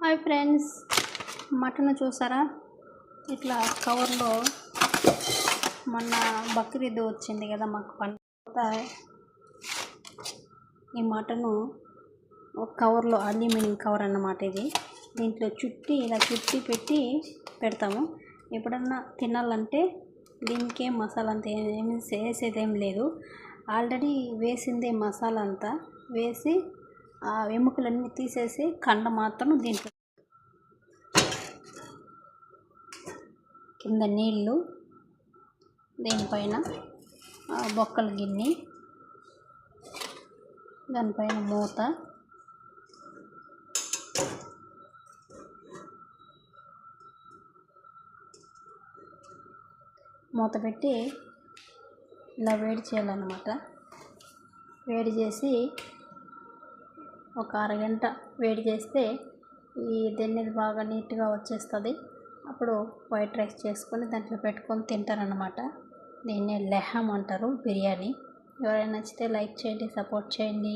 Hi friends. Mutton చూసారా? ఇట్లా కవర్లో మొన్న బక్రీద్ వచ్చింది కదా మాకు పంట ఈ మటను ఒక కవర్లో అల్యూమినియం కవర్ అన్నమాట ఇది. దీంట్లో చుట్టి ఇలా చుట్టి పెట్టి పెడతాము. ఎప్పుడన్నా తినాలంటే దీనికే మసాలా అంతా ఏమి వేసేది ఏం లేదు. ఆల్రెడీ వేసిందే మసాలా అంతా. వేసి ఆ ఎముకలన్నీ తీసేసి కండ మాత్రం దీంట్లో కింద నీళ్ళు దీనిపైన బొక్కల గిన్నె దానిపైన మూత మూత పెట్టి ఇలా వేడి చేయాలన్నమాట. వేడి చేసి ఒక అరగంట వేడి చేస్తే ఈ దెన్నెది బాగా నీట్గా వచ్చేస్తుంది. అప్పుడు వైట్ రైస్ చేసుకొని దాంట్లో పెట్టుకొని తింటారనమాట దీన్ని లెహమ్ అంటారు బిర్యానీ. ఎవరైనా నచ్చితే లైక్ చేయండి సపోర్ట్ చేయండి.